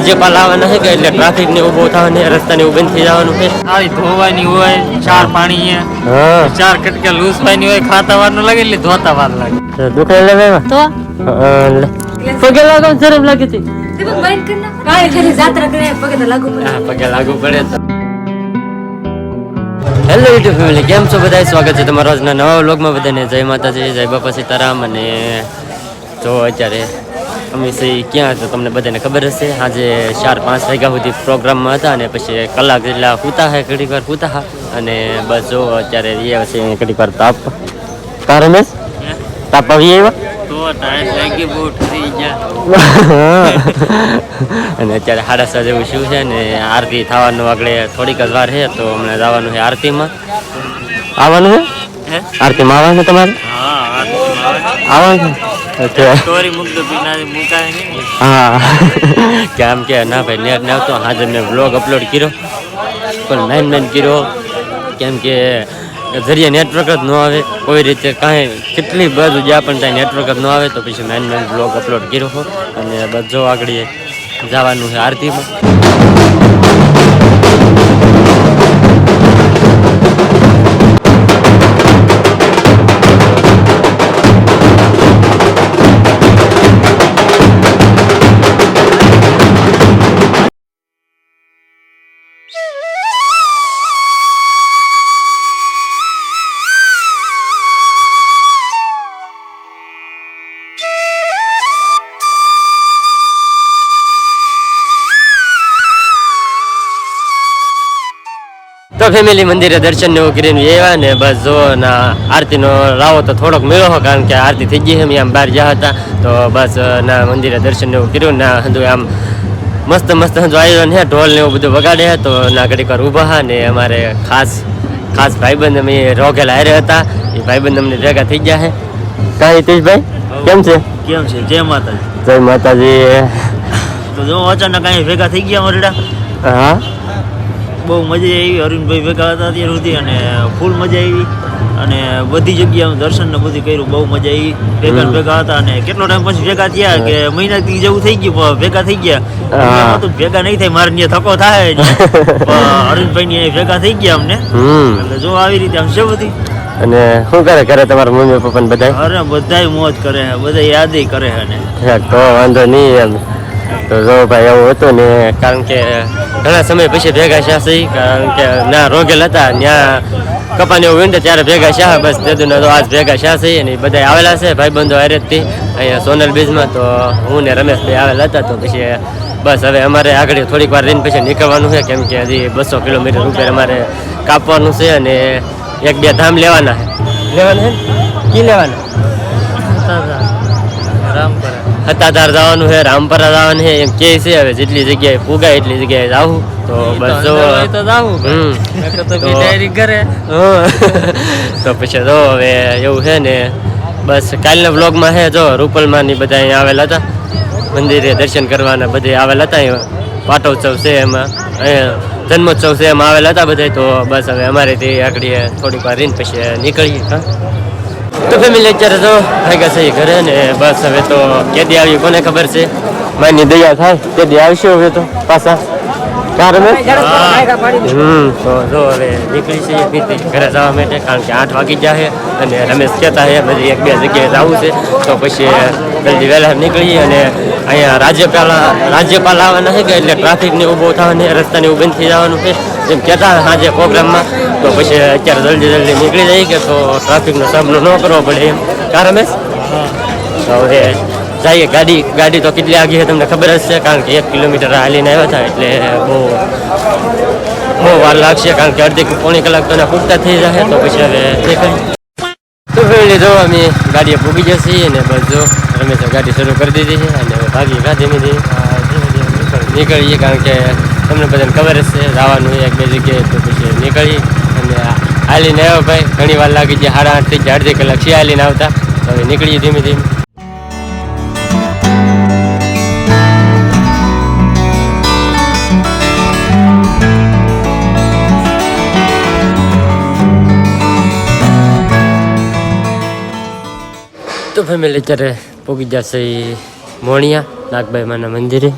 રાજ્યપાલ આવવાના છે કે એટલે ટ્રાફિક ને ઊભો થવાની રસ્તાને ઊભી થઈ જવાનું છે. આવી ધોવાની હોય ચાર પાણી ચાર કટકા લૂસવાની હોય ખાતા વારનું લાગે એટલે ધોતા વાર લાગે. દુખે લેવે તો? પગે લાગો તે બંધ ના. પગે લાગુ પડે. હા પગે લાગુ પડે તો. હેલો યુટ્યુબ ફેમિલી કેમ છો બધા સ્વાગત છે તમારા આજના નવા વ્લોગમાં બધાને. જય માતાજી જય બાપા સીતારામ અને જો અત્યારે અમે સહી ક્યાં તો તમને બધાને ખબર હશે. આજે ચાર પાંચ વાગ્યા સુધી પ્રોગ્રામમાં હતા અને પછી કલાક જેટલા સૂતા હે ઘડીક વાર સૂતા હા. અને બસ જો અત્યારે એ છે ઘડીક વાર તાપ. કા રમેશ તાપ આવી આવ્યા તો ટાઈમ લાગી બહુ ઠરી ગયા. અને અત્યારે સાડા સાત જેવું શું છે ને આરતી થવાનું આગળ થોડીક જ વાર છે તો હમણાં જવાનું છે આરતીમાં. આવવાનું છે? આરતીમાં આવવાનું તમારે? આવવાનું સ્ટોરી મુક્ત પીના મુકાય નહીં. હા. કેમ કે ના ભાઈ નેટ ને આવતો. આજે મેં બ્લોગ અપલોડ કર્યો. પણ મેન મેન કર્યો. કેમ કે જરીએ નેટવર્ક જ ન આવે. કોઈ રીતે કાંઈ કેટલી બાજુ જ્યાં પણ ત્યાં નેટવર્ક જ ન આવે તો પછી મેન મેન બ્લોગ અપલોડ કર્યો અને બધો આગળ જવાનું છે આરતીમાં. ફેમિલી મંદિરે દર્શન ને એવું કરીને આવ્યા ને બસ જો ના આરતીનો રાવો તો થોડોક મેળો હતો કારણ કે આરતી થઈ ગઈ છે આમ બહાર ગયા હતા. તો બસ ના મંદિરે દર્શન ને એવું કર્યું ના હજુ આમ મસ્ત મસ્ત હજુ આયોજન છે ઢોલ ને એવું બધું વગાડે તો ના ઘડીક વાર ઊભા હા ને અમારે ખાસ ખાસ ભાઈબંધ અમે રોગેલા હારે હતા. એ ભાઈબંધ અમને ભેગા થઈ ગયા છે. કાંઈ હિતેશભાઈ કેમ છે? કેમ છે? જય માતાજી. જય માતાજી. તો જો અચાનક અહીં ભેગા થઈ ગયા મરડા? હા? બહુ મજા આવી. અરુણભાઈ ભેગા હતા અત્યાર સુધી અને ફૂલ મજા આવી. અને બધી જગ્યાએ દર્શન ને બધું કર્યું બહુ મજા આવી. ભેગા ભેગા હતા અને કેટલો ટાઈમ પછી ભેગા થયા કે મહિના થી જેવું થઈ ગયું ભેગા થઈ ગયા. ભેગા નહીં થાય મારે થકો થાય અરુણભાઈ ની ભેગા થઈ ગયા અમને. એટલે જો આવી રીતે આમ છે બધી. અને શું કરે કરે તમારા મમ્મી પપ્પા ને બધા અરે બધા મોજ કરે છે બધા યાદ કરે છે ને. તો વાંધો નહીં એમ. તો જો ભાઈ એવું હતું ને કારણ કે ઘણા સમય પછી ભેગા થયા છે, કારણ કે ના રોગેલ હતા ત્યાં કપાને એવું વીંડે ત્યારે ભેગા થયા, બસ તેદુને તો આજ ભેગા થયા છે, અને બધા આવેલા છે, ભાઈબંધો હારેજથી અહીંયા સોનલ બીજમાં, તો હું ને રમેશભાઈ આવેલા હતા, તો પછી બસ હવે અમારે આગળ થોડીક વાર રહીને પછી નીકળવાનું છે, કેમ કે હજી બસો કિલોમીટર ઉપર અમારે કાપવાનું છે, અને એક બે ધામ લેવાના છે. લેવાના છે કી લેવાના? રામપરા હતાધાર જવાનું છે રામપરા જવાનું છે એમ કે છે હવે જેટલી જગ્યાએ પુગાય એટલી જગ્યાએ જાવું તો બસ જો તો- પછી જો હવે એવું છે ને બસ કાલના બ્લોગમાં છે જો રૂપલમાં ની બધા અહીંયા આવેલા હતા. મંદિરે દર્શન કરવાના બધે આવેલા હતા અહીંયા પાટોત્સવ છે એમાં. અહીંયા જન્મોત્સવ છે એમાં આવેલા હતા બધા. તો બસ હવે અમારે તે આગળ થોડીક વાર રહીને પછી નીકળીએ હા. તો ફેમિલી અત્યારે તો ભાગ્યા છે ઘરે ને બસ હવે તો કેદી આવી કોને ખબર છે? માની દયા થાય કેદી આવશે હવે તો પાછા. હમ તો જો હવે નીકળી છે ઘરે જવા માટે કારણ કે આઠ વાગી જાય અને રમેશ કહેતા છે પછી એક બે જગ્યાએ જવું છે. તો પછી જલ્દી વહેલા નીકળીએ અને અહીંયા રાજ્યપાલ રાજ્યપાલ આવવાના છે કે એટલે ટ્રાફિકને ઊભો થવાની રસ્તાને ઊભી થઈ જવાનું છે. જેમ કહેતા સાંજે પ્રોગ્રામમાં તો પછી અત્યારે જલ્દી જલ્દી નીકળી જાય કે તો ટ્રાફિકનો સામનો ન કરવો પડે એમ. કારણ તો હવે જઈએ ગાડી ગાડી તો કેટલી આગી છે તમને ખબર જ છે કારણ કે એક કિલોમીટર હાલીને આવ્યા હતા એટલે બહુ બહુ વાર લાગશે કારણ કે અડધી પોણી કલાક તો પૂગતા થઈ જશે તો પછી હવે તો ફેમિલી જો અમે. ગાડીએ પૂગી જશે અને બસ જો રમેશે ગાડી શરૂ કરી દીધી છે અને ભાગી કા ધીમે ધીમે. નીકળીએ કારણ કે તમને બધાને ખબર જ છે જવાનું એક બે જગ્યાએ તો પછી નીકળી અને હાલીને આવ્યો ભાઈ. ઘણી વાર લાગી જાય સાડા આઠથી અડધી કલાક છે હાલીને આવતા. તો હવે નીકળીએ ધીમે ધીમે. તો ફેમિલી અત્યારે પહોંચી જશે મોણિયા નાગભાઈ માના મંદિરે.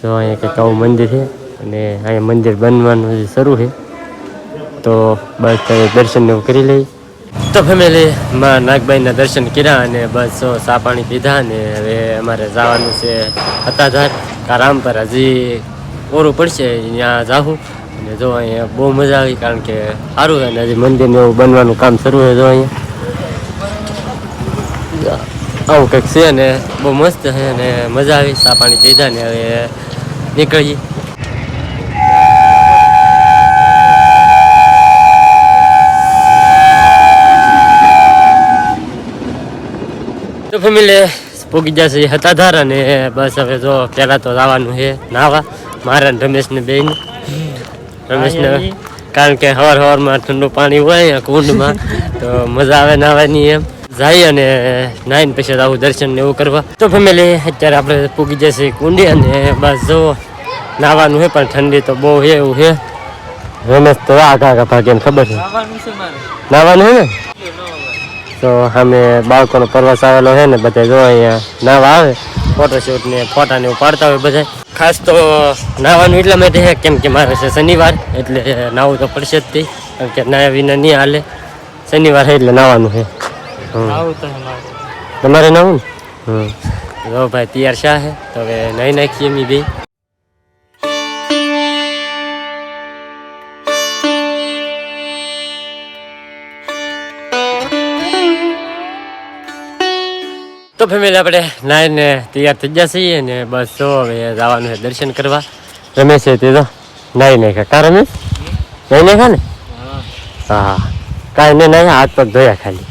તો અહીંયા કંઈક આવું મંદિર છે અને અહીંયા મંદિર બનવાનું હજી શરૂ છે. તો બસ દર્શન એવું કરી લઈ તો ફેમિલી માં નાગભાઈના દર્શન કર્યા અને બસ ચા પાણી પીધા ને હવે અમારે જવાનું છે હતાધાર. કારામ પર હજી ઓરું પડશે, ત્યાં જાઉં અને જો અહીંયા બહુ મજા આવી કારણ કે સારું અને હજી મંદિરને એવું બનવાનું કામ શરૂ છે જો અહીંયા. આવું કંઈક છે ને બહુ મસ્ત છે અને મજા આવી સા પાણી પીધા ને હવે નીકળીએ. તો ફેમિલી પૂગી જશે હતાધાર અને બસ હવે જો પહેલાં તો જવાનું છે નાવા. મારા ને રમેશને બેન. રમેશને કારણ કે હવાર હવારમાં ઠંડુ પાણી હોય કુંડમાં તો મજા આવે નાવાની એમ. જાય અને નાઈન પછી આવું દર્શન ને એવું કરવા. તો ફેમિલી અત્યારે આપણે પૂગી જશે કુંડી અને બસ જો નાવાનું છે પણ ઠંડી તો બહુ છે એવું છે રમેશ તો આગા આગા ભાગ્યને ખબર છે. નાવાનું છે ને? તો અમે બાળકોનો પ્રવાસ આવેલો છે ને બધા જો અહીંયા નાવા આવે ફોટોશૂટ ને ફોટા ને એવું પાડતા હોય બધા ખાસ તો નાવાનું એટલા માટે છે કેમ કે મારે છે શનિવાર એટલે નાવું તો પડશે જ તે કારણ કે નાયા વિના નહીં હાલે. શનિવાર એટલે નાવાનું છે હમ. તમારે નાવું જો ભાઈ તૈયાર શા હે. તો હવે નહીં નાખીએ મી બે. તો ફેમિલી આપણે નાઈને તૈયાર થઈ ગયા છીએ ને બસ જો હવે જવાનું છે દર્શન કરવા. રમેશ તે તો. નાઈ નાખ્યા. કા રમેશ નાઈ નાખ્યા ને? હા. કાંઈ નહીં નાખ્યા હાથ પગ ધોયા ખાલી.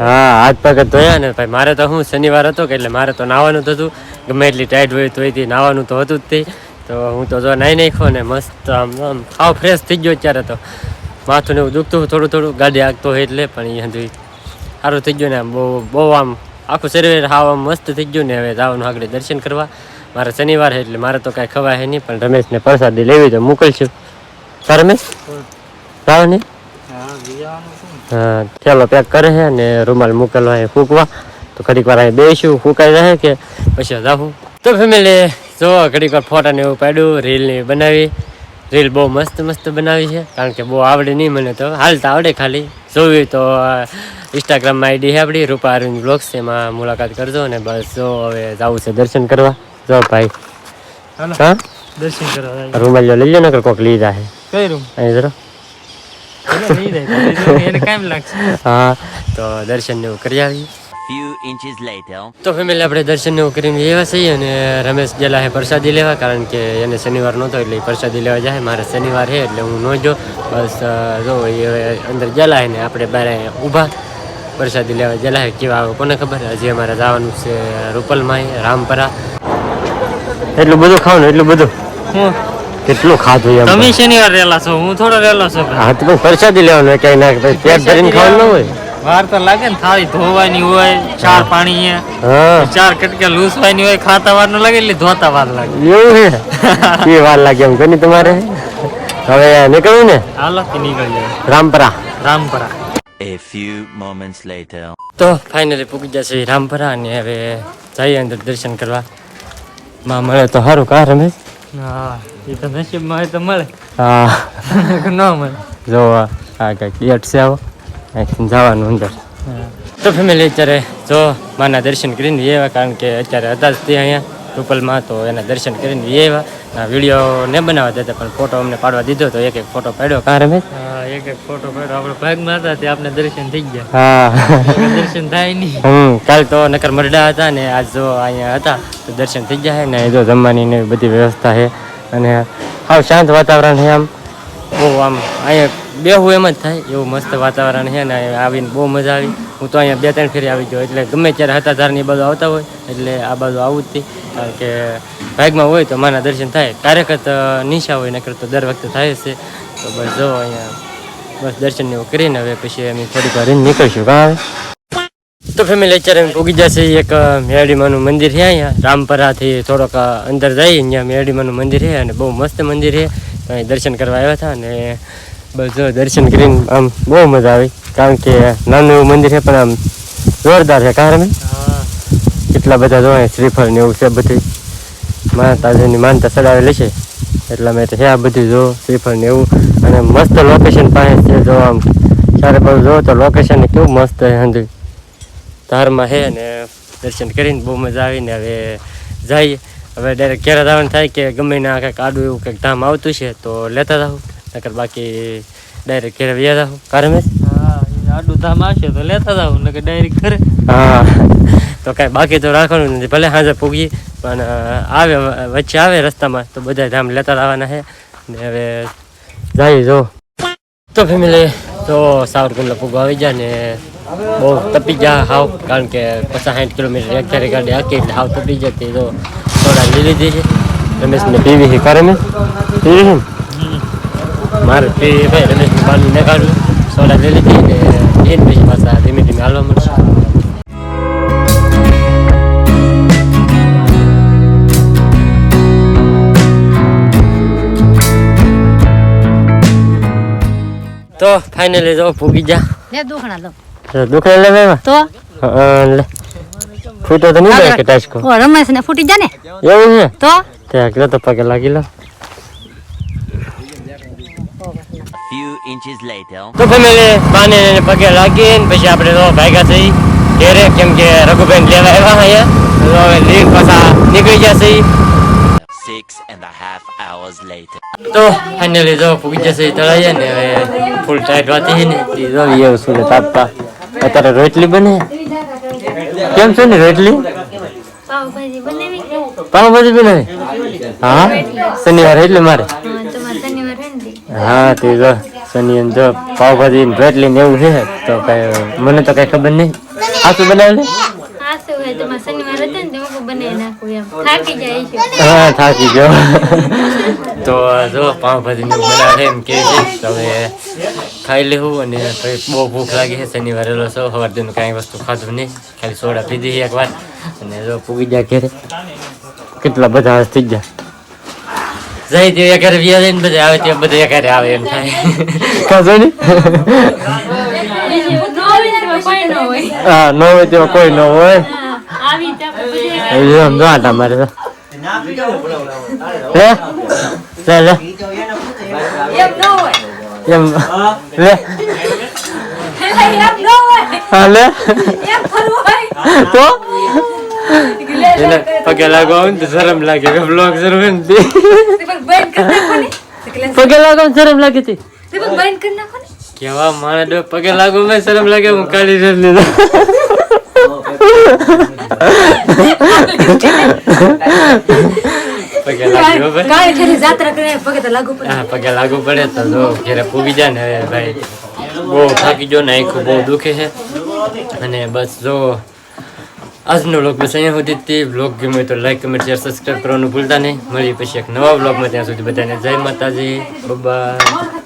હા હાથ પગ ધોયા ને ભાઈ મારે તો હું શનિવાર હતો કે એટલે મારે તો નાવાનું જ હતું. ગમે એટલી ટાઈટ હોય તો એથી નાવાનું તો હતું જ તે. તો હું તો જો નાઈ નાખ્યો ને મસ્ત આમ આમ ખાવ ફ્રેશ થઈ ગયો અત્યારે તો. માથું ને એવું દુખતું થોડું થોડું ગાડી આગતો હોય એટલે પણ એ હજુ સારું થઈ ગયું ને આમ બહુ બહુ આમ આખું શરીર હાવ આમ મસ્ત થઈ ગયું ને હવે જવાનું આગળ દર્શન કરવા. મારે શનિવાર એટલે મારે તો કાંઈ ખવાય નહીં પણ રમેશને પ્રસાદી લેવી તો મોકલશું. રમેશ? જાવ ને હા ચાલો પેક કરે છે ને રૂમાલ મૂકેલો અહીં ફૂંકવા. તો ઘડીક વાર અહીં બેસીશું ફૂંકાઈ રહે કે પછી જાઉં તો ફેમિલી જો ઘડીક વાર ફોટા ને એવું પાડ્યું રીલ ને બનાવી. રીલ બહુ મસ્ત મસ્ત બનાવી છે કારણ કે બહુ આવડે નહીં મને તો. હાલતા આવડે ખાલી. જોવી તો ઇન્સ્ટાગ્રામમાં આઈડી છે આપણી રૂપા અરવિંદ બ્લોગ્સ એમાં મુલાકાત કરજો અને બસ જો હવે જવું છે દર્શન કરવા. જો ભાઈ. હા? દર્શન કરવા રૂમાલ લઈ લો ને કોક લીધા છે કઈ રૂમ? અહીં જરો. એને કામ લાગશે હા તો દર્શન ને કરી આવી Few inches later. તો ફેમિલી આપણે દર્શન ને કરીને એવા છીએ અને રમેશ ગયેલા હે પ્રસાદી લેવા કારણ કે એને શનિવાર નહોતો એટલે એ પ્રસાદી લેવા જાય મારે શનિવાર છે એટલે હું ન જો બસ જો એ અંદર ગયેલા ને આપણે બહાર ઊભા પ્રસાદી લેવા ગયેલા છે કેવા આવે કોને ખબર હજી અમારે જવાનું છે રૂપલમાં રામપરા એટલું બધું ખાવાનું એટલું બધું હું કેટલું ખાધું એમ તમે શનિવાર રહેલા છો હું થોડો રહેલો છું હા તો પ્રસાદી લેવાનું ક્યાંય ના પેટ ભરીને ખાવાનું ન હોય? વાર તો લાગે ને થાળી ધોવાની હોય ચાર પાણી ચાર કટકે લૂસવાની હોય ખાતા વાર લાગે એટલે ધોતા વાર લાગે. એવું છે એ વાર લાગે એમ કોની તમારે? હવે નીકળ્યું ને? હાલો કે નીકળી Rampara. Rampara. A few moments later. તો ફાઇનલી પૂકી જશે રામપરા અને હવે જઈએ અંદર દર્શન કરવા. માં મળે તો સારું કા રમેશ? હા. એ તો નસીબમાં હોય તો મળે. હા. ન મળે. જો આ આ કંઈક ગેટ છે આવો. અહીંથી જવાનું અંદર. તો ફેમિલી અત્યારે જો માના દર્શન કરીને એવા કારણ કે અત્યારે હતા જ તે અહીંયા. ટુપલમાં તો એના દર્શન કરીને એવા વીડિયો ને બનાવવા દેતા પણ ફોટો અમને પાડવા દીધો તો એક એક ફોટો પાડ્યો. કા રમેશ? એક એક ફોટો પાડ્યો. આપણે ભાગમાં હતા તે આપણે દર્શન થઈ ગયા. હા. દર્શન થાય નહીં. હમ કાલ તો નકર મરડા હતા ને આજ જો અહીંયા હતા તો દર્શન થઈ ગયા છે ને જો જમવાની ને બધી વ્યવસ્થા છે. અને હાવ શાંત વાતાવરણ છે આમ. બહુ આમ અહીંયા બેહું એમ જ થાય, એવું મસ્ત વાતાવરણ છે ને આવીને બહુ મજા આવી. હું તો અહીંયા બે ત્રણ ફેરી આવી ગયો, એટલે ગમે ત્યારે હતા ધારની બાજુ આવતા હોય, એટલે આ બાજુ આવું જ કારણ કે ભાગમાં હોય તો માના દર્શન થાય, ક્યારેક નિશા હોય, નકર તો દર વખતે થાય છે. તો બસ જો અહીંયા બસ દર્શન એવું કરીને હવે પછી અમે થોડીક વાર નીકળીશું. કાં? તો ફેમિલી અત્યારે પૂગી જશે. એક મેરડીમાનું મંદિર છે અહીંયા. રામપરાથી થોડોક અંદર જઈએ અહીંયા મેરડીમાનું મંદિર છે અને બહુ મસ્ત મંદિર છે. અહીં દર્શન કરવા આવ્યા હતા અને બસ દર્શન કરીને આમ બહુ મજા આવી. કારણ કે નાનું એવું મંદિર છે પણ આમ જોરદાર છે. કારણ કેટલા બધા જો અહીંયા શ્રીફળ ને એવું છે બધું માતાજીની માનતા ચડાવેલી છે એટલા મેં છે આ બધું જો શ્રીફળ ને એવું. અને મસ્ત લોકેશન પાસે છે જો આમ. ચારે બધું જો તો લોકેશન કેવું મસ્ત છે ધારમાં છે અને દર્શન કરીને બહુ મજા આવીને હવે જઈએ હવે ડાયરેક્ટ ઘેર આવવાનું થાય કે ગમે ના કંઈક આડું એવું કંઈક ધામ આવતું છે તો લેતા જાઉં. નકર બાકી ડાયરેક્ટ ઘેર વ્યા જાઉં. કારમેશ હા આડું ધામ આવશે તો લેતા જાઉં નકર ડાયરેક્ટ ઘરે. હા. તો કાંઈ બાકી તો રાખવાનું નથી ભલે સાંજે પૂગી પણ આવે વચ્ચે આવે રસ્તામાં તો બધા ધામ લેતા આવવાના છે ને હવે જાય જો. તો ફેમિલી તો સાવરકુંડલા પૂગો આવી જાય ને બહુ તપી જા હાવ, કારણ કે પચાસ સાઠ કિલોમીટર અત્યારે ગાડી હાકી એટલે હાવ તપી જતી. તો થોડા લઈ લીધી છે. રમેશને પીવી છે. કા રમેશ પીવી છે ને? મારે પીવી ભાઈ, રમેશને પાણી ન સોડા લઈ લીધી ને એને પછી પાછા ધીમે ધીમે હાલવા મળશે. તો ફાઇનલી જો ભૂગી જા. લે દુખણા દો દુખે લે ભાઈ તો? લે. ફૂટો તો નહીં જાય કે ટાચકો? ઓ રમેશ ને ફૂટી જા એવું છે? તો? ત્યાં ગયો તો પગે લાગી લો. Few inches later. તો ફેમિલી બાને એને પગે લાગી ને પછી આપણે તો ભાગ્યા થઈ. ઘેરે કેમ કે રઘુભાઈ લેવા આવ્યા અહીંયા. તો હવે લીક પાછા નીકળી જશે. Six and a half hours later. તો ફાઇનલી જો પૂગી જશે તળાઈએ ને હવે ફૂલ ટાઈટ વાતી ને. જો એવું અત્યારે રોટલી બને? કેમ છે ને રોટલી? પાવભાજી બનાવી હા? શનિવાર એટલે મારે? હા તે. જો શનિ જો પાવભાજી રોટલી ને એવું છે. તો કઈ મને તો કઈ ખબર નહીં. આ બનાવે હા થાકી જાય હા થાકી ગયો. તો જો પાવભાજી બનાવે એમ કે છે હવે ખાઈ લેવું અને પછી બહુ ભૂખ લાગી છે શનિવારે લો સવાર દિન કાંઈ વસ્તુ ખાધું નહીં. ખાલી સોડા પીધી એક એકવાર. અને જો પૂગી જાય ઘેરે. કેટલા બધા હસ થઈ ગયા. જાય તે ઘરે વ્યા જાય બધા આવે ત્યાં બધા ઘરે આવે એમ થાય. કાજો ને કોઈ ન હોય હા ન હોય તેવો કોઈ ન હોય. સમજો આટા તો. હે? લે લે એમ ન હોય. એમ લે હા લે તો એને પગે લાગો તો શરમ લાગે કે બ્લોગ શરૂ હોય ને પગે લાગો શરમ લાગે તી તે પણ બંધ કરી નાખો ને કેવા માણસ ડો પગે લાગો મેં શરમ લાગે હું કાઢી જ લીધો પગે લાગ્યો ભાઈ. કાલે ખેરી જાત્રા કરે પગે તો લાગુ પડે. હા પગે લાગુ પડે તો જો ઘરે પૂગી જાય ને હવે ભાઈ. બહુ થાકી ગયો ને આખું બહુ દુખે છે. અને બસ જો આજનો વ્લોગ બસ અહીંયા સુધી જ તે વ્લોગ ગમે તો લાઈક કમેન્ટ શેર સબસ્ક્રાઈબ કરવાનું ભૂલતા નહીં. મળી પછી એક નવા વ્લોગમાં ત્યાં સુધી બધાને જય માતાજી. બાય